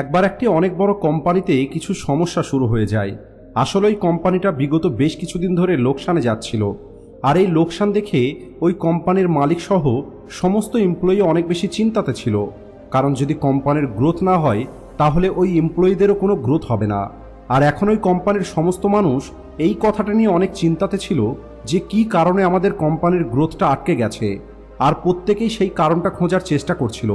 একবার একটি অনেক বড় কোম্পানিতে কিছু সমস্যা শুরু হয়ে যায়। আসলে ওই কোম্পানিটা বিগত বেশ কিছুদিন ধরে লোকসানে যাচ্ছিল। আর এই লোকসান দেখে ওই কোম্পানির মালিক সহ সমস্ত এমপ্লয়ি অনেক বেশি চিন্তাতে ছিল। কারণ যদি কোম্পানির গ্রোথ না হয়, তাহলে ওই এমপ্লয়িদেরও কোনো গ্রোথ হবে না। আর এখন ওই কোম্পানির সমস্ত মানুষ এই কথাটা নিয়ে অনেক চিন্তাতে ছিল যে কি কারণে আমাদের কোম্পানির গ্রোথটা আটকে গেছে। আর প্রত্যেকেই সেই কারণটা খোঁজার চেষ্টা করছিল।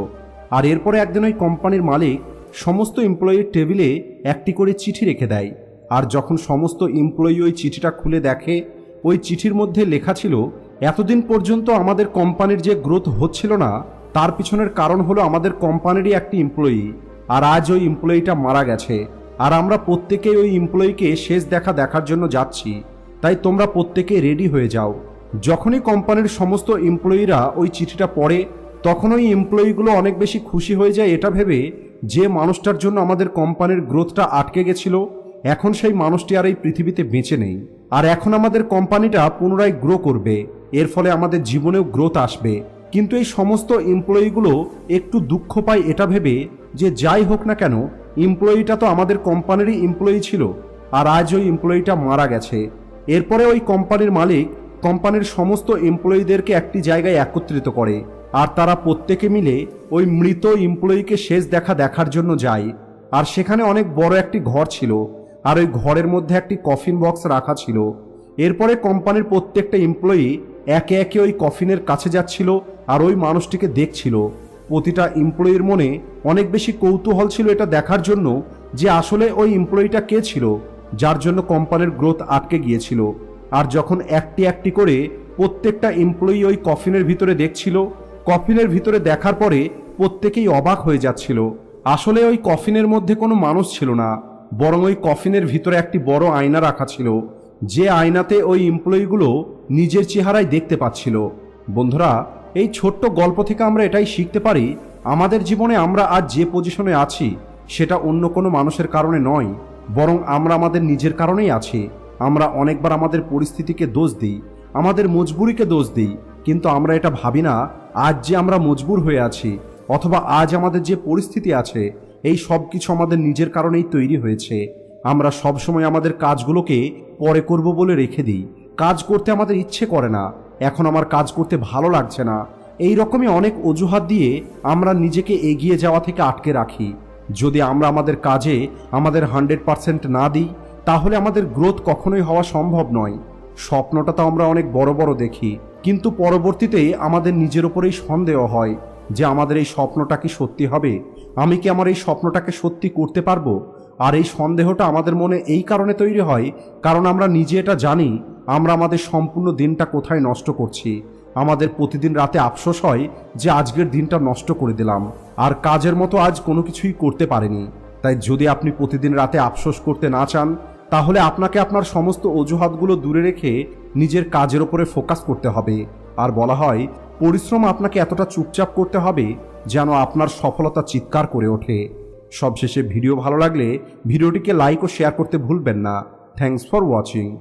আর এরপরে একদিন ওই কোম্পানির মালিক সমস্ত এমপ্লয়ির টেবিলে একটি করে চিঠি রেখে দেয়। আর যখন সমস্ত এমপ্লয়ি ওই চিঠিটা খুলে দেখে, ওই চিঠির মধ্যে লেখা ছিল, এতদিন পর্যন্ত আমাদের কোম্পানির যে গ্রোথ হচ্ছিল না, তার পিছনের কারণ হলো আমাদের কোম্পানিরই একটি এমপ্লয়ি আর আজ ওই এমপ্লয়িটা মারা গেছে। আর আমরা প্রত্যেকেই ওই এমপ্লয়িকে শেষ দেখা দেখার জন্য যাচ্ছি। তাই তোমরা প্রত্যেকে রেডি হয়ে যাও। যখনই কোম্পানির সমস্ত এমপ্লয়িরা ওই চিঠিটা পড়ে, তখন ওই এমপ্লয়িগুলো অনেক বেশি খুশি হয়ে যায় এটা ভেবে যে মানুষটার জন্য আমাদের কোম্পানির গ্রোথটা আটকে গেছিল, এখন সেই মানুষটি আর এই পৃথিবীতে বেঁচে নেই। আর এখন আমাদের কোম্পানিটা পুনরায় গ্রো করবে, এর ফলে আমাদের জীবনেও গ্রোথ আসবে। কিন্তু এই সমস্ত এমপ্লয়িগুলো একটু দুঃখ পায় এটা ভেবে যে যাই হোক না কেন, এমপ্লয়িটা তো আমাদের কোম্পানিরই এমপ্লয়ি ছিল, আর আজ ওই এমপ্লয়িটা মারা গেছে। এরপরে ওই কোম্পানির মালিক কোম্পানির সমস্ত এমপ্লয়িদেরকে একটি জায়গায় একত্রিত করে। আর তারা প্রত্যেকে মিলে ওই মৃত এমপ্লয়িকে শেষ দেখা দেখার জন্য যায়। আর সেখানে অনেক বড় একটি ঘর ছিল, আর ওই ঘরের মধ্যে একটি কফিন বক্স রাখা ছিল। এরপরে কোম্পানির প্রত্যেকটা এমপ্লয়ি একে একে ওই কফিনের কাছে যাচ্ছিল আর ওই মানুষটিকে দেখছিল। প্রতিটা এমপ্লয়ির মনে অনেক বেশি কৌতূহল ছিল এটা দেখার জন্য যে আসলে ওই এমপ্লয়িটা কে ছিল, যার জন্য কোম্পানির গ্রোথ আটকে গিয়েছিল। আর যখন একটি একটি করে প্রত্যেকটা এমপ্লয়ি ওই কফিনের ভিতরে দেখছিল কফিনের ভিতরে দেখার পরে প্রত্যেকেই অবাক হয়ে যাচ্ছিল। আসলে ওই কফিনের মধ্যে কোনো মানুষ ছিল না, বরং ওই কফিনের ভিতরে একটি বড় আয়না রাখা ছিল, যে আয়নাতে ওই এমপ্লয়িগুলো নিজের চেহারায় দেখতে পাচ্ছিল। বন্ধুরা, এই ছোট্ট গল্প থেকে আমরা এটাই শিখতে পারি, আমাদের জীবনে আমরা আজ যে পজিশনে আছি, সেটা অন্য কোনো মানুষের কারণে নয়, বরং আমরা আমাদের নিজের কারণেই আছি। আমরা অনেকবার আমাদের পরিস্থিতিকে দোষ দিই, আমাদের মজবুরিকে দোষ দিই কিন্তু আমরা এটা ভাবি না, আজ যে আমরা মজবুর হয়ে আছি, অথবা আজ আমাদের যে পরিস্থিতি আছে, এই সব কিছু আমাদের নিজের কারণেই তৈরি হয়েছে। আমরা সবসময় আমাদের কাজগুলোকে পরে করব বলে রেখে দিই। কাজ করতে আমাদের ইচ্ছে করে না, এখন আমার কাজ করতে ভালো লাগছে না। এই রকমই অনেক অজুহাত দিয়ে আমরা নিজেকে এগিয়ে যাওয়া থেকে আটকে রাখি। যদি আমরা আমাদের কাজে আমাদের হান্ড্রেড পারসেন্ট না দিই, তাহলে আমাদের গ্রোথ কখনোই হওয়া সম্ভব নয়। স্বপ্নটা তো আমরা অনেক বড় বড় দেখি। কিন্তু পরবর্তীতে আমাদের নিজের ওপরেই সন্দেহ হয় যে আমাদের এই স্বপ্নটা কি সত্যি হবে? আমি কি আমার এই স্বপ্নটাকে সত্যি করতে পারব? আর এই সন্দেহটা আমাদের মনে এই কারণে তৈরি হয়, কারণ আমরা নিজে এটা জানি, আমরা আমাদের সম্পূর্ণ দিনটা কোথায় নষ্ট করছি। আমাদের প্রতিদিন রাতে আফসোস হয় যে আজকের দিনটা নষ্ট করে দিলাম, আর কাজের মতো আজ কোনো কিছুই করতে পারেনি। তাই যদি আপনি প্রতিদিন রাতে আফসোস করতে না চান, তাহলে আপনাকে আপনার সমস্ত অজুহাতগুলো দূরে রেখে নিজের কাজের ওপরে ফোকাস করতে হবে। আর বলা হয়, পরিশ্রম আপনাকে এতটা চুপচাপ করতে হবে যেন আপনার সফলতা চিৎকার করে ওঠে। সবশেষে ভিডিও ভালো লাগলে ভিডিওটিকে লাইক ও শেয়ার করতে ভুলবেন না। Thanks for watching